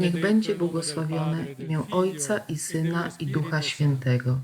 Niech będzie błogosławione, imię Ojca i Syna i Ducha Świętego.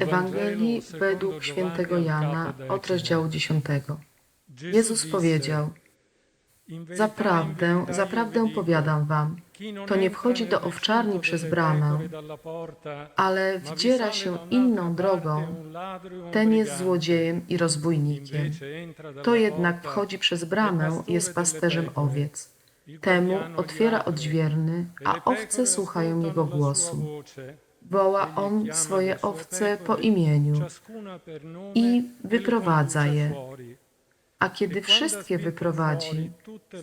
Ewangelii według świętego Jana od rozdziału 10. Jezus powiedział: Zaprawdę, zaprawdę powiadam wam, to nie wchodzi do owczarni przez bramę, ale wdziera się inną drogą, ten jest złodziejem i rozbójnikiem. To jednak wchodzi przez bramę, jest pasterzem owiec. Temu otwiera odźwierny, a owce słuchają jego głosu. Woła on swoje owce po imieniu i wyprowadza je. A kiedy wszystkie wyprowadzi,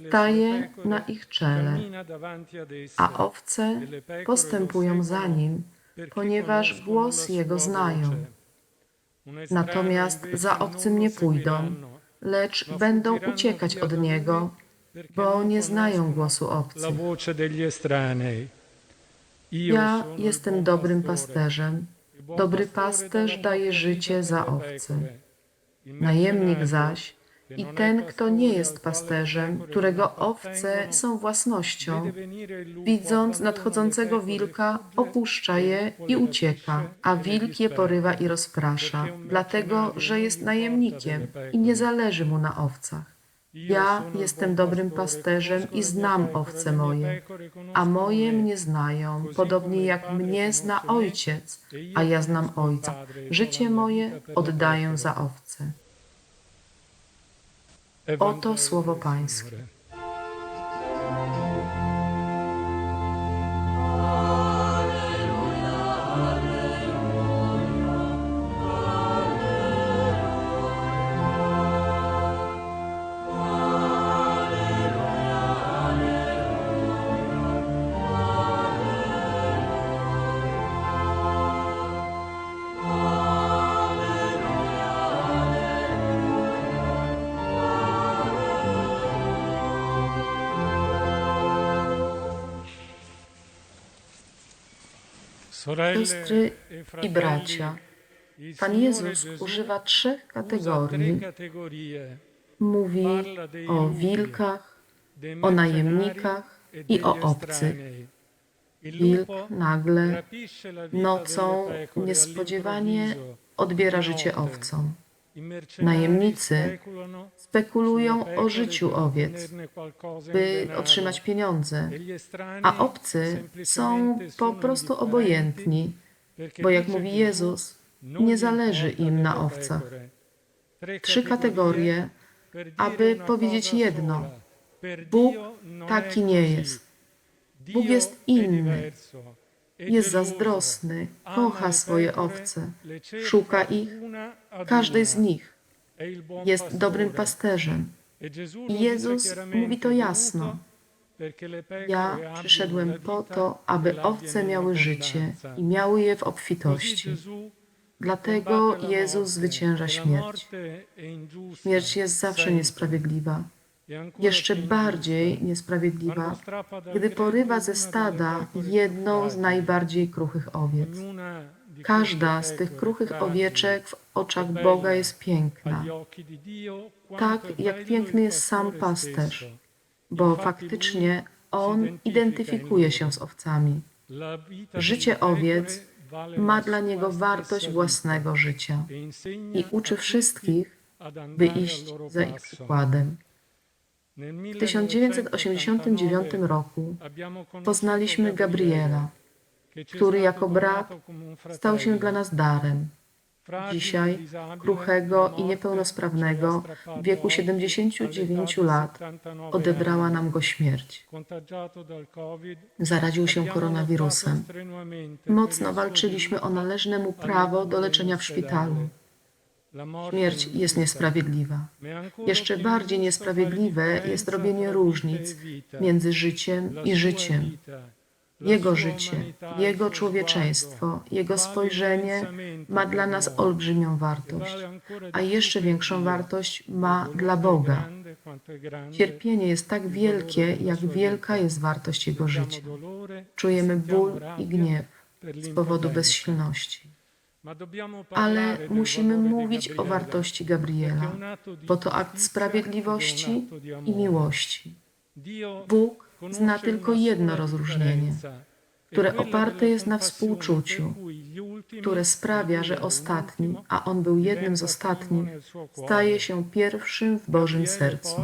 staje na ich czele, a owce postępują za nim, ponieważ głos jego znają. Natomiast za obcym nie pójdą, lecz będą uciekać od niego, bo nie znają głosu obcych. Ja jestem dobrym pasterzem. Dobry pasterz daje życie za owce. Najemnik zaś i ten, kto nie jest pasterzem, którego owce są własnością, widząc nadchodzącego wilka, opuszcza je i ucieka, a wilk je porywa i rozprasza, dlatego że jest najemnikiem i nie zależy mu na owcach. Ja jestem dobrym pasterzem i znam owce moje, a moje mnie znają, podobnie jak mnie zna ojciec, a ja znam ojca. Życie moje oddaję za owce. Oto słowo Pańskie. Siostry e i bracia, Pan Jezus używa trzech kategorii. Mówi o wilkach, o najemnikach e i o obcych. Wilk nagle nocą niespodziewanie odbiera życie owcom. Najemnicy Spekulują o życiu owiec, by otrzymać pieniądze, a obcy są po prostu obojętni, bo jak mówi Jezus, nie zależy im na owcach. Trzy kategorie, aby powiedzieć jedno. Bóg taki nie jest. Bóg jest inny, jest zazdrosny, kocha swoje owce, szuka ich, każdej z nich. Jest dobrym pasterzem. I Jezus mówi to "È jasno. Ja przyszedłem po to, aby owce miały życie abbondanza". i miały je w obfitości. Dlatego Jezus zwycięża śmierć. Śmierć jest zawsze niesprawiedliwa, jeszcze bardziej niesprawiedliwa, gdy porywa ze stada jedną z najbardziej kruchych owiec. Każda z tych kruchych owieczek w oczach Boga jest piękna, tak jak piękny jest sam pasterz, bo faktycznie on identyfikuje się z owcami. Życie owiec Ma la dla niego wartość własnego życia i uczy wszystkich, by iść za ich przykładem. W 1989 roku poznaliśmy Gabriela, który jako brat stał się dla nas darem. Dzisiaj kruchego i niepełnosprawnego w wieku oggi 79 all'età di lat 79 odebrała nam go śmierć. Zaraził się koronawirusem. Mocno walczyliśmy o należne mu prawo do leczenia w szpitalu. Śmierć jest niesprawiedliwa. Jeszcze bardziej niesprawiedliwe jest robienie różnic między życiem i życiem. Jego życie, Jego człowieczeństwo, Jego spojrzenie ma dla nas olbrzymią wartość, a jeszcze większą wartość ma dla Boga. Cierpienie jest tak wielkie, jak wielka jest wartość Jego życia. Czujemy ból i gniew z powodu bezsilności. Ale musimy mówić o wartości Gabriela, bo to akt sprawiedliwości i miłości. Bóg zna tylko jedno rozróżnienie, które oparte jest na współczuciu. które sprawia, że ostatni, a on był jednym z ostatnich, staje się pierwszym w Bożym sercu.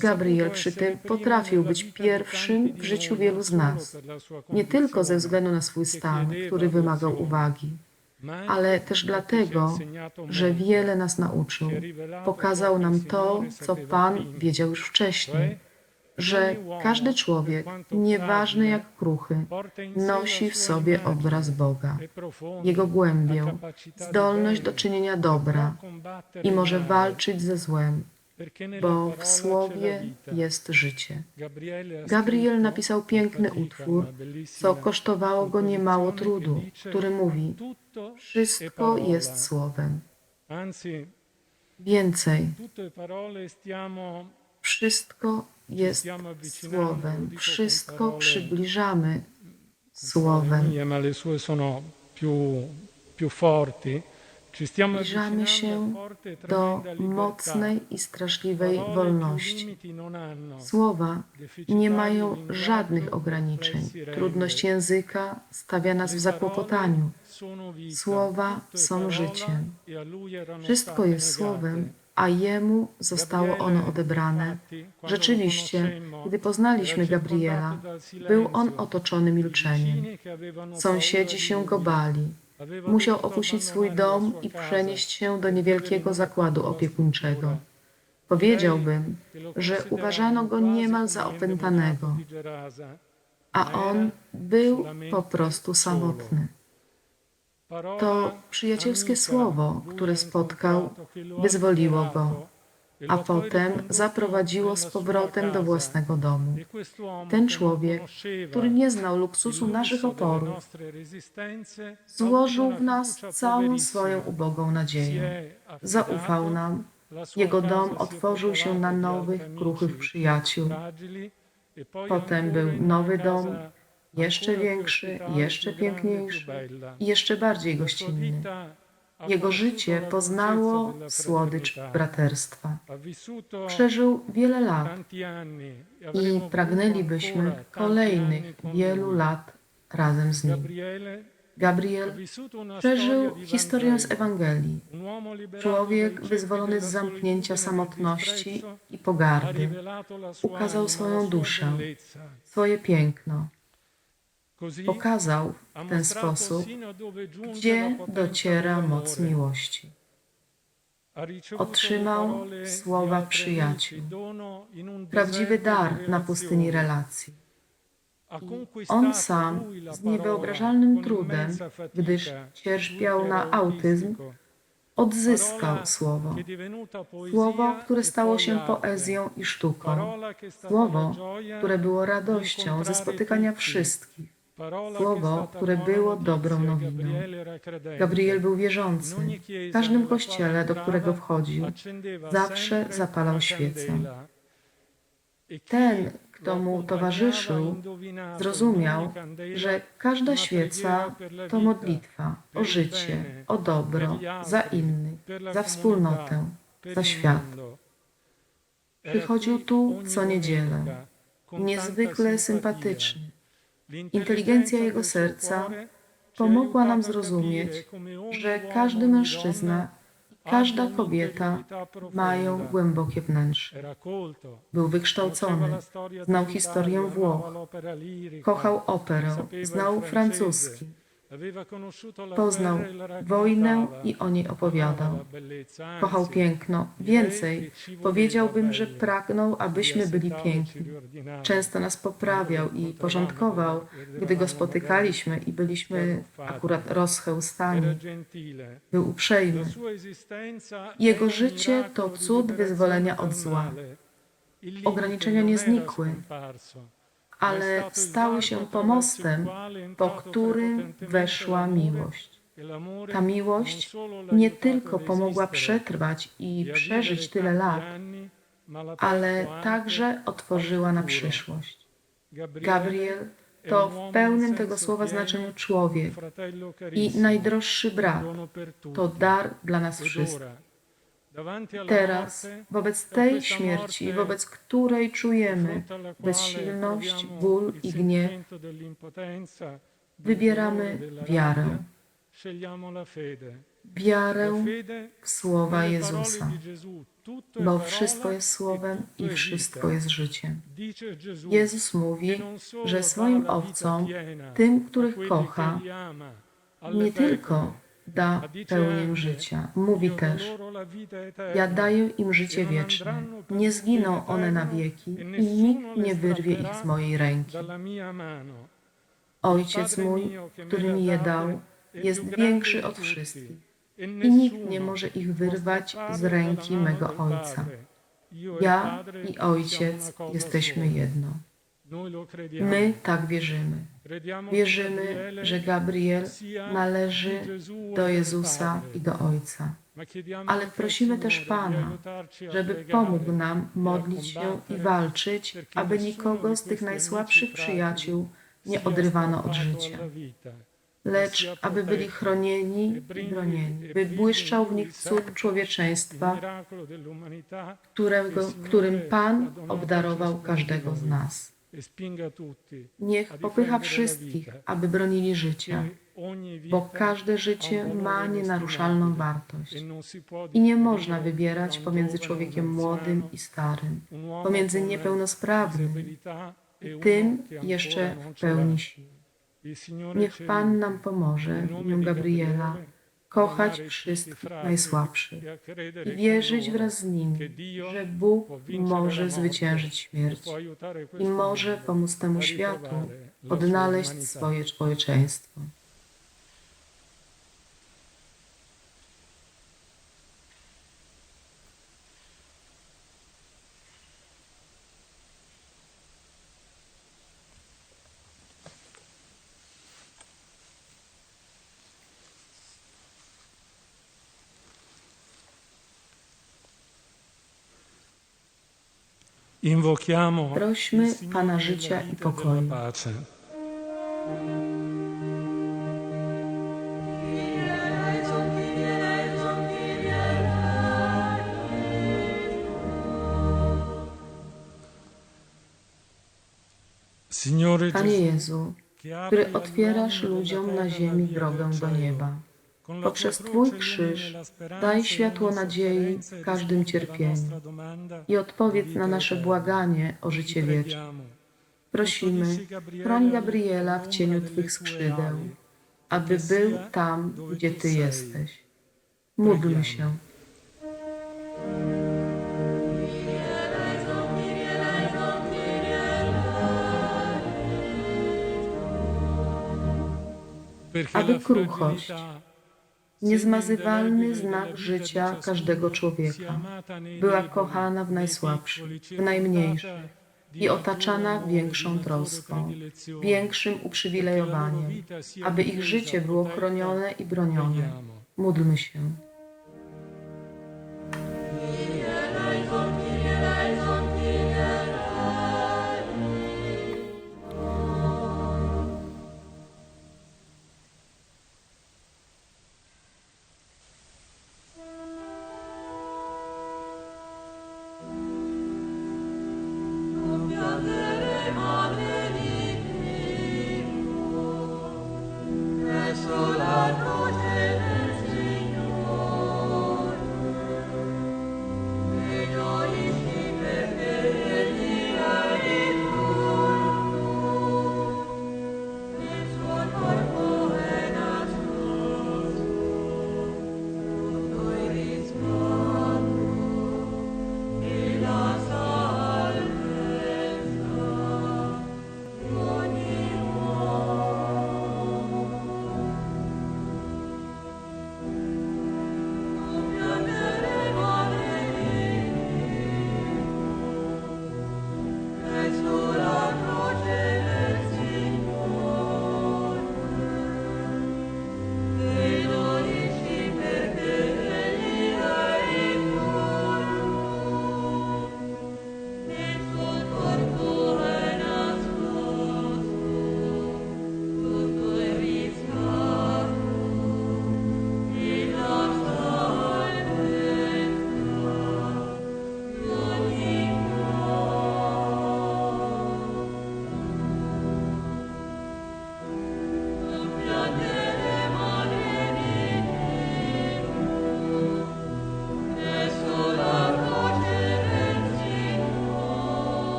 Gabriel przy tym potrafił być pierwszym w życiu wielu z nas, nie tylko ze względu na swój stan, który wymagał uwagi, ale też dlatego, że wiele nas nauczył. Pokazał nam to, co Pan wiedział już wcześniej, że każdy człowiek, nieważny jak kruchy, nosi w sobie obraz Boga, Jego głębię, zdolność do czynienia dobra i może walczyć ze złem, bo w Słowie jest życie. Gabriel napisał piękny utwór, co kosztowało go niemało trudu, który mówi: Wszystko jest Słowem. Więcej, wszystko jest Słowem. Wszystko przybliżamy Słowem. più forti. Zbliżamy się do mocnej i straszliwej wolności. Słowa nie mają żadnych ograniczeń. Trudność języka stawia nas w zakłopotaniu. Słowa są życiem. e Wszystko jest. Słowem, a Jemu zostało ono odebrane. Rzeczywiście, gdy poznaliśmy Gabriela, był on otoczony milczeniem. Sąsiedzi się go bali. Musiał opuścić swój dom i przenieść się do niewielkiego zakładu opiekuńczego. Powiedziałbym, że uważano go niemal za opętanego, a on był po prostu samotny. To przyjacielskie słowo, które spotkał, wyzwoliło go, a potem zaprowadziło z powrotem do własnego domu. Ten człowiek, który nie znał luksusu naszych oporów, złożył w nas całą swoją ubogą nadzieję. Zaufał nam, jego dom otworzył się na nowych, kruchych przyjaciół. Potem był nowy dom, jeszcze większy, jeszcze piękniejszy i jeszcze bardziej gościnny. Jego życie poznało słodycz braterstwa. Przeżył wiele lat i pragnęlibyśmy kolejnych wielu lat razem z nim. Gabriel przeżył historię z Ewangelii. Człowiek wyzwolony z zamknięcia samotności i pogardy ukazał swoją duszę, swoje piękno. Pokazał w ten sposób, gdzie dociera moc miłości. Otrzymał słowa przyjaciół, Prawdziwy dar na pustyni relacji. On sam z niewyobrażalnym trudem, gdyż cierpiał na autyzm, odzyskał słowo. Słowo, które stało się poezją i sztuką. Słowo, które było radością ze spotykania wszystkich. Słowo, które było dobrą nowiną. Gabriel był wierzący. W każdym kościele, do którego wchodził, zawsze zapalał świecę. Ten, kto mu towarzyszył, zrozumiał, że każda świeca to modlitwa o życie, o dobro, za innych, za wspólnotę, za świat. Przychodził tu co niedzielę, niezwykle sympatyczny. Inteligencja jego serca pomogła nam zrozumieć, że każdy mężczyzna każda kobieta mają głębokie wnętrze. Był wykształcony, znał historię Włoch, kochał operę, znał francuski, poznał wojnę i o niej opowiadał. Kochał piękno. Więcej, powiedziałbym, że pragnął, abyśmy byli piękni. Często nas poprawiał i porządkował, gdy go spotykaliśmy i byliśmy akurat rozchełstani. Był uprzejmy. Jego życie to cud wyzwolenia od zła. Ograniczenia nie znikły, ale stały się pomostem, po którym weszła miłość. Ta miłość nie tylko pomogła przetrwać i przeżyć tyle lat, ale także otworzyła na przyszłość. Gabriel to w pełnym tego słowa znaczeniu człowiek i najdroższy brat. To dar dla nas wszystkich. Teraz, wobec tej śmierci, wobec której czujemy bezsilność, ból i gniew, wybieramy wiarę. wiarę w słowa Jezusa, bo wszystko jest e słowem i wszystko jest życiem. Jezus mówi, że swoim owcom, tym, których kocha, nie tylko da pełnię życia. Mówi też, ja daję im życie wieczne. Nie in zginą one na wieki i nikt nie wyrwie ich z mojej ręki. Ojciec mój, który mi je dał, jest większy od wszystkich i nikt nie może ich wyrwać z ręki mego Ojca. Ja i Ojciec jesteśmy jedno. My tak wierzymy. Wierzymy, że Gabriel należy do Jezusa i do Ojca. Ale prosimy też Pana, żeby pomógł nam modlić się i walczyć, aby nikogo z tych najsłabszych przyjaciół nie odrywano od życia, lecz aby byli chronieni i bronieni, by błyszczał w nich cud człowieczeństwa, którego, którym Pan obdarował każdego z nas. Niech popycha wszystkich, aby bronili życia, bo każde życie ma nienaruszalną wartość. I nie można wybierać pomiędzy człowiekiem młodym i starym, pomiędzy niepełnosprawnym i tym jeszcze w pełni sił. Niech Pan nam pomoże w imię Gabriela kochać wszystkich najsłabszych i wierzyć wraz z nimi, że Bóg może zwyciężyć śmierć i może pomóc temu światu odnaleźć swoje człowieczeństwo. Prośmy Pana życia i e pokoju. Panie Jezu, który otwierasz ludziom na ziemi drogę do nieba. Poprzez Twój krzyż daj in światło nadziei sofferenza e w każdym cierpieniu i odpowiedz na nasze błaganie o życie wieczne. Prosimy, chroń Gabriela w cieniu Twych skrzydeł, aby był tam, gdzie Ty jesteś. Módlmy się. Aby kruchość, Niezmazywalny znak życia każdego człowieka była kochana w najsłabszych, w najmniejszych i otaczana większą troską, większym uprzywilejowaniem, aby ich życie było chronione i bronione. Módlmy się.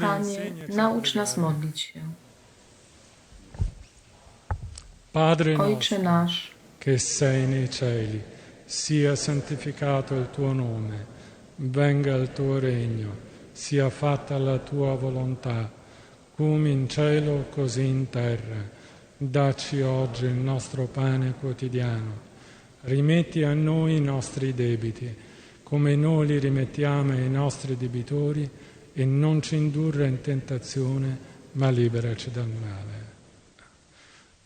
Panie, naucz nas modlić się. Padre Ojcze nasz, che sei nei cieli, sia santificato il tuo nome, venga il tuo regno, sia fatta la tua volontà, come in cielo così in terra. Dacci oggi il nostro pane quotidiano. Rimetti a noi i nostri debiti, come noi li rimettiamo ai nostri debitori, e non ci indurre in tentazione, ma liberaci dal male.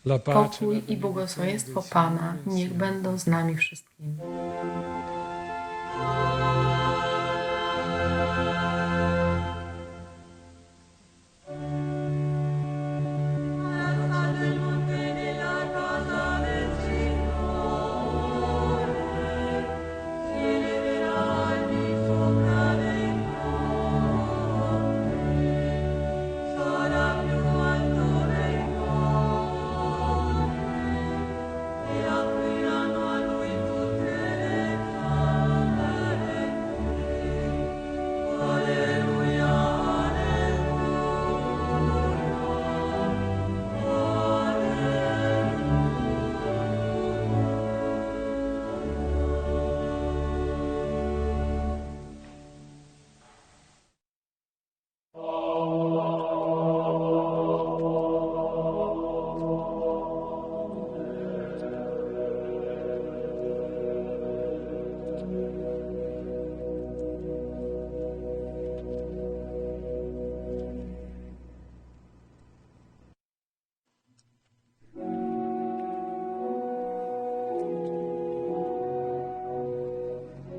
La pace, la pokój i błogosławieństwo Pana niech będą z nami wszystkimi.